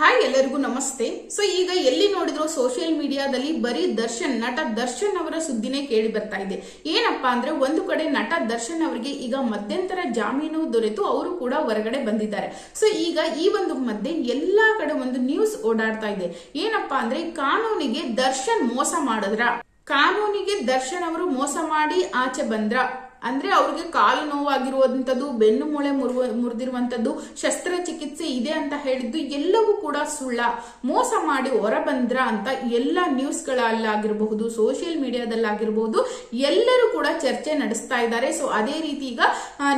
Hi ಎಲ್ಲರಿಗೂ ನಮಸ್ತೆ. So ಈಗ ಎಲ್ಲಿ ನೋಡಿದ್ರು ಸೋಷಿಯಲ್ ಮೀಡಿಯಾದಲ್ಲಿ ಬರೀ ದರ್ಶನ್, ನಟ ದರ್ಶನ್ ಅವರ ಸುದ್ದಿನೇ ಕೇಳಿ ಬರ್ತಾ ಇದೆ. ಏನಪ್ಪಾ ಅಂದ್ರೆ ಒಂದು ಕಡೆ ನಟ ದರ್ಶನ್ ಅವರಿಗೆ ಈಗ ಮಧ್ಯಂತರ ಜಾಮೀನು ದೊರೆತು, ಅವರು ಕೂಡ ಹೊರಗಡೆ ಬಂದಿದ್ದಾರೆ. ಸೊ ಈಗ ಈ ಒಂದು ಮಧ್ಯೆ ಎಲ್ಲಾ ಕಡೆ ಒಂದು ನ್ಯೂಸ್ ಓಡಾಡ್ತಾ ಇದೆ. ಏನಪ್ಪಾ ಅಂದ್ರೆ ಕಾನೂನಿಗೆ ದರ್ಶನ್ ಮೋಸ ಮಾಡಿದ್ರ? ಕಾನೂನಿಗೆ ದರ್ಶನ್ ಅವರು ಮೋಸ ಮಾಡಿ ಆಚೆ ಬಂದ್ರ? ಅಂದ್ರೆ ಅವ್ರಿಗೆ ಕಾಲು ನೋವಾಗಿರುವಂತದ್ದು ಬೆನ್ನು ಮೂಳೆ ಮುರುವ ಮುರಿದಿರುವಂತದ್ದು ಶಸ್ತ್ರಚಿಕಿತ್ಸೆ ಇದೆ ಅಂತ ಹೇಳಿದ್ದು ಎಲ್ಲವೂ ಕೂಡ ಸುಳ್ಳ. ಮೋಸ ಮಾಡಿ ಹೊರ ಬಂದ್ರ ಅಂತ ಎಲ್ಲ ನ್ಯೂಸ್ಗಳಲ್ಲಾಗಿರಬಹುದು, ಸೋಷಿಯಲ್ ಮೀಡಿಯಾದಲ್ಲಾಗಿರಬಹುದು, ಎಲ್ಲರೂ ಕೂಡ ಚರ್ಚೆ ನಡೆಸ್ತಾ ಇದ್ದಾರೆ. ಸೊ ಅದೇ ರೀತಿ ಈಗ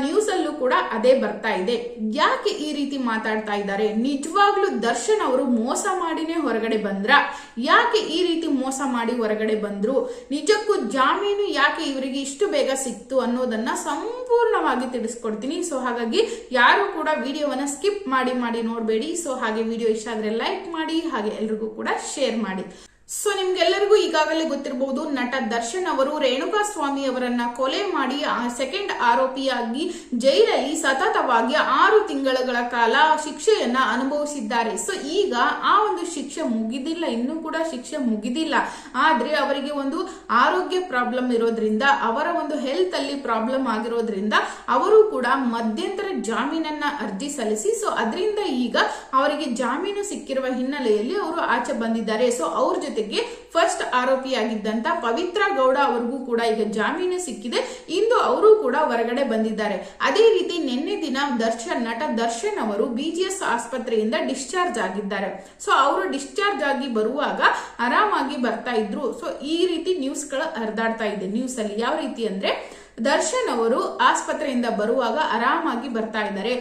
ನ್ಯೂಸ್ ಅಲ್ಲೂ ಕೂಡ ಅದೇ ಬರ್ತಾ ಇದೆ. ಯಾಕೆ ಈ ರೀತಿ ಮಾತಾಡ್ತಾ ಇದ್ದಾರೆ? ನಿಜವಾಗ್ಲೂ ದರ್ಶನ್ ಅವರು ಮೋಸ ಮಾಡಿನೇ ಹೊರಗಡೆ ಬಂದ್ರ? ಯಾಕೆ ಈ ರೀತಿ ಮೋಸ ಮಾಡಿ ಹೊರಗಡೆ ಬಂದ್ರು? ನಿಜಕ್ಕೂ ಜಾಮೀನು ಯಾಕೆ ಇವರಿಗೆ ಇಷ್ಟು ಬೇಗ ಸಿಕ್ತು ಅನ್ನೋದನ್ನ ಸಂಪೂರ್ಣವಾಗಿ ತಿಳಿಸ್ಕೊಡ್ತೀನಿ. ಸೊ ಹಾಗಾಗಿ ಯಾರು ಕೂಡ ವಿಡಿಯೋವನ್ನ ಸ್ಕಿಪ್ ಮಾಡಿ ಮಾಡಿ ನೋಡಬೇಡಿ. ಸೊ ಹಾಗೆ ವಿಡಿಯೋ ಇಷ್ಟ ಆದ್ರೆ ಲೈಕ್ ಮಾಡಿ, ಹಾಗೆ ಎಲ್ರಿಗೂ ಕೂಡ ಶೇರ್ ಮಾಡಿ. ಸೊ ನಿಮ್ಗೆಲ್ಲರಿಗೂ ಈಗಾಗಲೇ ಗೊತ್ತಿರಬಹುದು ನಟ ದರ್ಶನ್ ಅವರು ರೇಣುಕಾ ಸ್ವಾಮಿ ಅವರನ್ನ ಕೊಲೆ ಮಾಡಿ ಸೆಕೆಂಡ್ ಆರೋಪಿಯಾಗಿ ಜೈಲಲ್ಲಿ ಸತತವಾಗಿ ಆರು ತಿಂಗಳ ಕಾಲ ಶಿಕ್ಷೆಯನ್ನ ಅನುಭವಿಸಿದ್ದಾರೆ. ಸೊ ಈಗ ಆ ಒಂದು ಶಿಕ್ಷೆ ಮುಗಿದಿಲ್ಲ, ಇನ್ನೂ ಕೂಡ ಶಿಕ್ಷೆ ಮುಗಿದಿಲ್ಲ. ಆದ್ರೆ ಅವರಿಗೆ ಒಂದು ಆರೋಗ್ಯ ಪ್ರಾಬ್ಲಮ್ ಇರೋದ್ರಿಂದ, ಅವರ ಒಂದು ಹೆಲ್ತ್ ಅಲ್ಲಿ ಪ್ರಾಬ್ಲಮ್ ಆಗಿರೋದ್ರಿಂದ, ಅವರು ಕೂಡ ಮಧ್ಯಂತರ ಜಾಮೀನನ್ನ ಅರ್ಜಿ ಸಲ್ಲಿಸಿ ಸೊ ಅದರಿಂದ ಈಗ ಅವರಿಗೆ ಜಾಮೀನು ಸಿಕ್ಕಿರುವ ಹಿನ್ನೆಲೆಯಲ್ಲಿ ಅವರು ಆಚೆ ಬಂದಿದ್ದಾರೆ. ಸೊ ಅವ್ರ ಜೊತೆಗೆ ಫಸ್ಟ್ ಆರೋಪಿಯಾಗಿದ್ದಂತ ಪವಿತ್ರ ಗೌಡ ಅವರಿಗೂ ಕೂಡ ಈಗ ಜಾಮೀನು ಸಿಕ್ಕಿದೆ. ಇಂದು ಅವರು ಕೂಡ ಹೊರಗಡೆ ಬಂದಿದ್ದಾರೆ. ಅದೇ ರೀತಿ ನಿನ್ನೆ ದಿನ ದರ್ಶನ್, ನಟ ದರ್ಶನ್ ಅವರು ಬಿಜಿಎಸ್ ಆಸ್ಪತ್ರೆಯಿಂದ ಡಿಸ್ಚಾರ್ಜ್ ಆಗಿದ್ದಾರೆ. ಸೊ ಅವರು ಡಿಸ್ಚಾರ್ಜ್ ಆಗಿ ಬರುವಾಗ ಆರಾಮಾಗಿ ಬರ್ತಾ ಇದ್ರು. ಸೊ ಈ ರೀತಿ ನ್ಯೂಸ್ ನ್ಯೂಸ್ಗಳು ಹರಿದಾಡ್ತಾ ಇದೆ. ನ್ಯೂಸ್ ಅಲ್ಲಿ ಯಾವ ರೀತಿ ಅಂದ್ರೆ ದರ್ಶನ್ ಅವರು ಆಸ್ಪತ್ರೆಯಿಂದ ಬರುವಾಗ ಆರಾಮಾಗಿ ಬರ್ತಾ ಇದ್ದಾರೆ.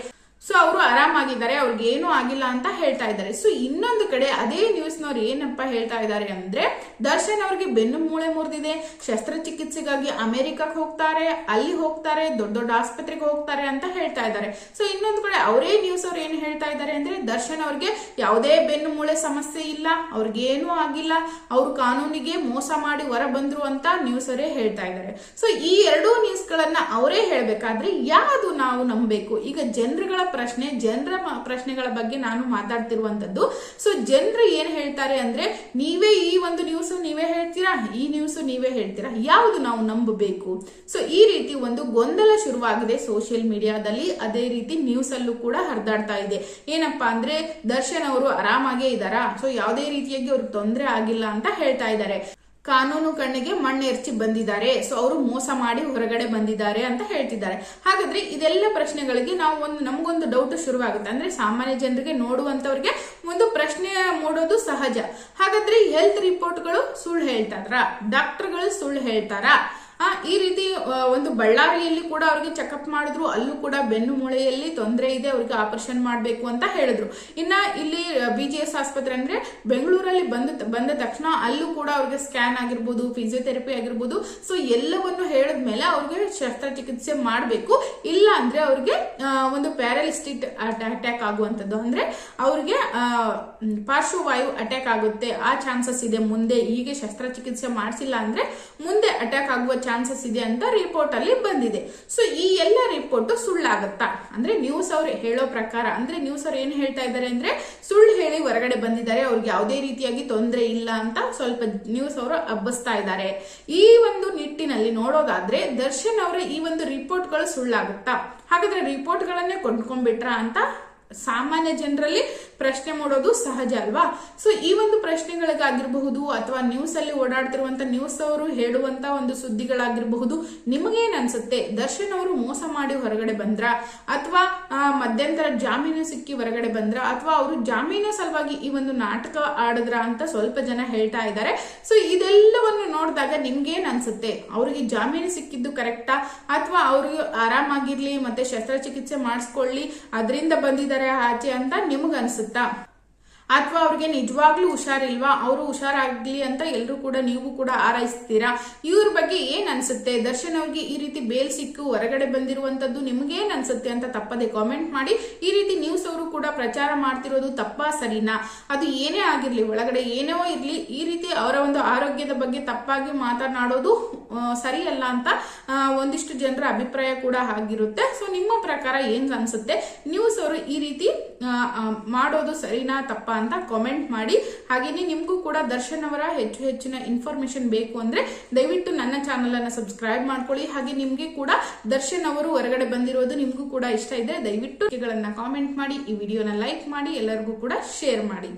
ಸೊ ಅವರು ಆರಾಮಾಗಿದ್ದಾರೆ, ಅವ್ರಿಗೆ ಏನೂ ಆಗಿಲ್ಲ ಅಂತ ಹೇಳ್ತಾ ಇದ್ದಾರೆ. ಸೊ ಇನ್ನೊಂದು ಕಡೆ ಅದೇ ನ್ಯೂಸ್ನವ್ರು ಏನಪ್ಪ ಹೇಳ್ತಾ ಇದ್ದಾರೆ ಅಂದ್ರೆ, ದರ್ಶನ್ ಅವ್ರಿಗೆ ಬೆನ್ನು ಮೂಳೆ ಮುರಿದಿದೆ. ಶಸ್ತ್ರಚಿಕಿತ್ಸೆಗಾಗಿ ಅಮೆರಿಕಕ್ಕೆ ಹೋಗ್ತಾರೆ, ಅಲ್ಲಿ ಹೋಗ್ತಾರೆ, ದೊಡ್ಡ ದೊಡ್ಡ ಆಸ್ಪತ್ರೆಗೆ ಹೋಗ್ತಾರೆ ಅಂತ ಹೇಳ್ತಾ ಇದ್ದಾರೆ. ಸೊ ಇನ್ನೊಂದು ಕಡೆ ಅವರೇ ನ್ಯೂಸ್ ಅವ್ರು ಏನು ಹೇಳ್ತಾ ಇದ್ದಾರೆ ಅಂದ್ರೆ, ದರ್ಶನ್ ಅವ್ರಿಗೆ ಯಾವುದೇ ಬೆನ್ನು ಮೂಳೆ ಸಮಸ್ಯೆ ಇಲ್ಲ, ಅವ್ರಿಗೆ ಏನೂ ಆಗಿಲ್ಲ, ಅವ್ರು ಕಾನೂನಿಗೆ ಮೋಸ ಮಾಡಿ ಹೊರ ಬಂದ್ರು ಅಂತ ನ್ಯೂಸ್ ಅವರೇ ಹೇಳ್ತಾ ಇದ್ದಾರೆ. ಸೊ ಈ ಎರಡೂ ನ್ಯೂಸ್ ಗಳನ್ನ ಅವರೇ ಹೇಳ್ಬೇಕಾದ್ರೆ ಯಾವುದು ನಾವು ನಂಬಬೇಕು? ಈಗ ಜನರುಗಳ ಪ್ರಶ್ನೆ, ಜನರ ಪ್ರಶ್ನೆಗಳ ಬಗ್ಗೆ ನಾನು ಮಾತಾಡ್ತಿರುವಂತದ್ದು ಸೊ ಜನರು ಏನ್ ಹೇಳ್ತಾರೆ ಅಂದ್ರೆ, ನೀವೇ ಈ ಒಂದು ನ್ಯೂಸ್ ನೀವೇ ಹೇಳ್ತೀರಾ? ಈ ನ್ಯೂಸ್ ನೀವೇ ಹೇಳ್ತೀರಾ? ಯಾವುದು ನಾವು ನಂಬಬೇಕು? ಸೊ ಈ ರೀತಿ ಒಂದು ಗೊಂದಲ ಶುರುವಾಗಿದೆ ಸೋಷಿಯಲ್ ಮೀಡಿಯಾದಲ್ಲಿ ಅದೇ ರೀತಿ ನ್ಯೂಸ್ ಅಲ್ಲೂ ಕೂಡ ಹರಿದಾಡ್ತಾ ಇದೆ. ಏನಪ್ಪಾ ಅಂದ್ರೆ, ದರ್ಶನ್ ಅವರು ಆರಾಮಾಗೇ ಇದಾರಾ ಸೊ ಯಾವುದೇ ರೀತಿಯಾಗಿ ಅವ್ರಿಗೆ ತೊಂದರೆ ಆಗಿಲ್ಲ ಅಂತ ಹೇಳ್ತಾ ಇದ್ದಾರೆ. ಕಾನೂನು ಕಣ್ಣಿಗೆ ಮಣ್ಣು ಎರಚಿ ಬಂದಿದ್ದಾರೆ. ಸೊ ಅವರು ಮೋಸ ಮಾಡಿ ಹೊರಗಡೆ ಬಂದಿದ್ದಾರೆ ಅಂತ ಹೇಳ್ತಿದ್ದಾರೆ. ಹಾಗಾದ್ರೆ ಇದೆಲ್ಲ ಪ್ರಶ್ನೆಗಳಿಗೆ ನಾವು ಒಂದು, ನಮಗೊಂದು ಡೌಟ್ ಶುರುವಾಗುತ್ತೆ. ಅಂದ್ರೆ ಸಾಮಾನ್ಯ ಜನರಿಗೆ ನೋಡುವಂತವ್ರಿಗೆ ಒಂದು ಪ್ರಶ್ನೆ ಮೂಡೋದು ಸಹಜ. ಹಾಗಾದ್ರೆ ಹೆಲ್ತ್ ರಿಪೋರ್ಟ್ಗಳು ಸುಳ್ಳು ಹೇಳ್ತಾರ ಡಾಕ್ಟರ್ಗಳು ಸುಳ್ಳು ಹೇಳ್ತಾರಾ? ಈ ರೀತಿ ಒಂದು ಬಳ್ಳಾರಿಯಲ್ಲಿ ಕೂಡ ಅವ್ರಿಗೆ ಚೆಕಪ್ ಮಾಡಿದ್ರು, ಅಲ್ಲೂ ಕೂಡ ಬೆನ್ನು ಮೂಳೆಯಲ್ಲಿ ತೊಂದರೆ ಇದೆ, ಅವ್ರಿಗೆ ಆಪರೇಷನ್ ಮಾಡಬೇಕು ಅಂತ ಹೇಳಿದ್ರು. ಇನ್ನ ಇಲ್ಲಿ ಬಿ ಜಿ ಎಸ್ ಆಸ್ಪತ್ರೆ ಅಂದ್ರೆ ಬೆಂಗಳೂರಲ್ಲಿ ಬಂದ ಬಂದ ತಕ್ಷಣ ಅಲ್ಲೂ ಕೂಡ ಅವ್ರಿಗೆ ಸ್ಕ್ಯಾನ್ ಆಗಿರ್ಬೋದು ಫಿಸಿಯೋಥೆರಪಿ ಆಗಿರ್ಬೋದು ಸೊ ಎಲ್ಲವನ್ನು ಹೇಳಿದ ಮೇಲೆ ಅವ್ರಿಗೆ ಶಸ್ತ್ರಚಿಕಿತ್ಸೆ ಮಾಡಬೇಕು. ಇಲ್ಲ ಅಂದ್ರೆ ಅವ್ರಿಗೆ ಒಂದು ಪ್ಯಾರಾಲಿಸ್ಟಿಕ್ ಅಟ್ಯಾಕ್ ಆಗುವಂಥದ್ದು. ಅಂದ್ರೆ ಅವ್ರಿಗೆ ಪಾರ್ಶ್ವವಾಯು ಅಟ್ಯಾಕ್ ಆಗುತ್ತೆ, ಆ ಚಾನ್ಸಸ್ ಇದೆ. ಮುಂದೆ ಹೀಗೆ ಶಸ್ತ್ರಚಿಕಿತ್ಸೆ ಮಾಡಿಸಿಲ್ಲ ಅಂದ್ರೆ ಮುಂದೆ ಅಟ್ಯಾಕ್ ಆಗುವ ಚಾನ್ಸಸ್ ಇದೆ ಅಂತ ರಿಪೋರ್ಟ್ ಅಲ್ಲಿ ಬಂದಿದೆ. ಸೊ ಈ ಎಲ್ಲ ರಿಪೋರ್ಟ್ ಸುಳ್ಳಾಗತ್ತಾ? ಅಂದ್ರೆ ನ್ಯೂಸ್ ಅವ್ರು ಹೇಳೋ ಪ್ರಕಾರ, ಅಂದ್ರೆ ನ್ಯೂಸ್ ಅವ್ರು ಏನ್ ಹೇಳ್ತಾ ಇದ್ದಾರೆ ಅಂದ್ರೆ ಸುಳ್ಳು ಹೇಳಿ ಹೊರಗಡೆ ಬಂದಿದ್ದಾರೆ, ಅವ್ರಿಗೆ ಯಾವುದೇ ರೀತಿಯಾಗಿ ತೊಂದರೆ ಇಲ್ಲ ಅಂತ ಸ್ವಲ್ಪ ನ್ಯೂಸ್ ಅವರು ಹಬ್ಬಿಸ್ತಾ ಇದ್ದಾರೆ. ಈ ಒಂದು ನಿಟ್ಟಿನಲ್ಲಿ ನೋಡೋದಾದ್ರೆ ದರ್ಶನ್ ಅವರ ಈ ಒಂದು ರಿಪೋರ್ಟ್ಗಳು ಸುಳ್ಳಾಗುತ್ತಾ? ಹಾಗಾದ್ರೆ ರಿಪೋರ್ಟ್ ಗಳನ್ನೇ ಕೊಂಡ್ಕೊಂಡ್ಬಿಟ್ರ ಅಂತ ಸಾಮಾನ್ಯ ಜನರಲ್ಲಿ ಪ್ರಶ್ನೆ ಮಾಡೋದು ಸಹಜ ಅಲ್ವಾ? ಸೊ ಈ ಒಂದು ಪ್ರಶ್ನೆಗಳಿಗಾಗಿರಬಹುದು ಅಥವಾ ನ್ಯೂಸ್ ಅಲ್ಲಿ ಓಡಾಡ್ತಿರುವಂತ ನ್ಯೂಸ್ ಅವರು ಹೇಳುವಂತ ಒಂದು ಸುದ್ದಿಗಳಾಗಿರಬಹುದು, ನಿಮಗೇನ್ ಅನ್ಸುತ್ತೆ? ದರ್ಶನ್ ಅವರು ಮೋಸ ಮಾಡಿ ಹೊರಗಡೆ ಬಂದ್ರ? ಅಥವಾ ಮಧ್ಯಂತರ ಜಾಮೀನು ಸಿಕ್ಕಿ ಹೊರಗಡೆ ಬಂದ್ರ? ಅಥವಾ ಅವರು ಜಾಮೀನು ಸಲುವಾಗಿ ಈ ಒಂದು ನಾಟಕ ಆಡಿದ್ರ ಅಂತ ಸ್ವಲ್ಪ ಜನ ಹೇಳ್ತಾ ಇದ್ದಾರೆ ಸೊ ಇದೆಲ್ಲವನ್ನು ನೋಡಿದಾಗ ನಿಮ್ಗೇನ್ ಅನ್ಸುತ್ತೆ? ಅವ್ರಿಗೆ ಜಾಮೀನು ಸಿಕ್ಕಿದ್ದು ಕರೆಕ್ಟಾ ಅಥವಾ ಅವ್ರಿಗೆ ಆರಾಮಾಗಿರ್ಲಿ, ಮತ್ತೆ ಶಸ್ತ್ರಚಿಕಿತ್ಸೆ ಮಾಡಿಸ್ಕೊಳ್ಳಿ, ಅದರಿಂದ ಬಂದಿದ್ದಾರೆ ಆಚೆ ಅಂತ ನಿಮ್ಗೆ ಅನ್ಸುತ್ತಾ ಅಥವಾ ಅವ್ರಿಗೆ ನಿಜವಾಗ್ಲೂ ಹುಷಾರಿಲ್ವಾ? ಅವರು ಹುಷಾರಾಗ್ಲಿ ಅಂತ ಎಲ್ಲರೂ ಕೂಡ ನೀವು ಕೂಡ ಆರೈಸ್ತೀರಾ? ಇವ್ರ ಬಗ್ಗೆ ಏನ್ ಅನ್ಸುತ್ತೆ? ದರ್ಶನ್ ಅವ್ರಿಗೆ ಈ ರೀತಿ ಬೇಲ್ ಸಿಕ್ಕು, ಹೊರಗಡೆ ಬಂದಿರುವಂತದ್ದು ನಿಮ್ಗೇನ್ ಅನ್ಸುತ್ತೆ ಅಂತ ತಪ್ಪದೆ ಕಾಮೆಂಟ್ ಮಾಡಿ. ಈ ರೀತಿ ನ್ಯೂಸ್ ಅವರು ಕೂಡ ಪ್ರಚಾರ ಮಾಡ್ತಿರೋದು ತಪ್ಪಾ, ಸರಿನಾ? ಅದು ಏನೇ ಆಗಿರ್ಲಿ, ಒಳಗಡೆ ಏನೋ ಇರ್ಲಿ, ಈ ರೀತಿ ಅವರ ಒಂದು ಆರೋಗ್ಯದ ಬಗ್ಗೆ ತಪ್ಪಾಗಿ ಮಾತನಾಡೋದು ಸರಿಯಲ್ಲ ಅಂತ ಒಂದಿಷ್ಟು ಜನರ ಅಭಿಪ್ರಾಯ ಕೂಡ ಆಗಿರುತ್ತೆ. ಸೊ ನಿಮ್ಮ ಪ್ರಕಾರ ಏನ್ ಅನ್ಸುತ್ತೆ? ನ್ಯೂಸ್ ಅವರು ಈ ರೀತಿ ಮಾಡೋದು ಸರಿನಾ, ತಪ್ಪಾ ಅಂತ ಕಾಮೆಂಟ್ ಮಾಡಿ. ಹಾಗೇನೆ ನಿಮಗೂ ಕೂಡ ದರ್ಶನ್ ಅವರ ಹೆಚ್ಚು ಹೆಚ್ಚಿನ ಇನ್ಫಾರ್ಮೇಶನ್ ಬೇಕು ಅಂದ್ರೆ ದಯವಿಟ್ಟು ನನ್ನ ಚಾನಲ್ ಅನ್ನ ಸಬ್ಸ್ಕ್ರೈಬ್ ಮಾಡ್ಕೊಳ್ಳಿ. ಹಾಗೆ ನಿಮ್ಗೆ ಕೂಡ ದರ್ಶನ್ ಅವರು ಹೊರಗಡೆ ಬಂದಿರೋದು ನಿಮ್ಗೂ ಕೂಡ ಇಷ್ಟ ಇದೆ ದಯವಿಟ್ಟು ಕಾಮೆಂಟ್ ಮಾಡಿ, ಈ ವಿಡಿಯೋನ ಲೈಕ್ ಮಾಡಿ, ಎಲ್ಲರಿಗೂ ಕೂಡ ಶೇರ್ ಮಾಡಿ.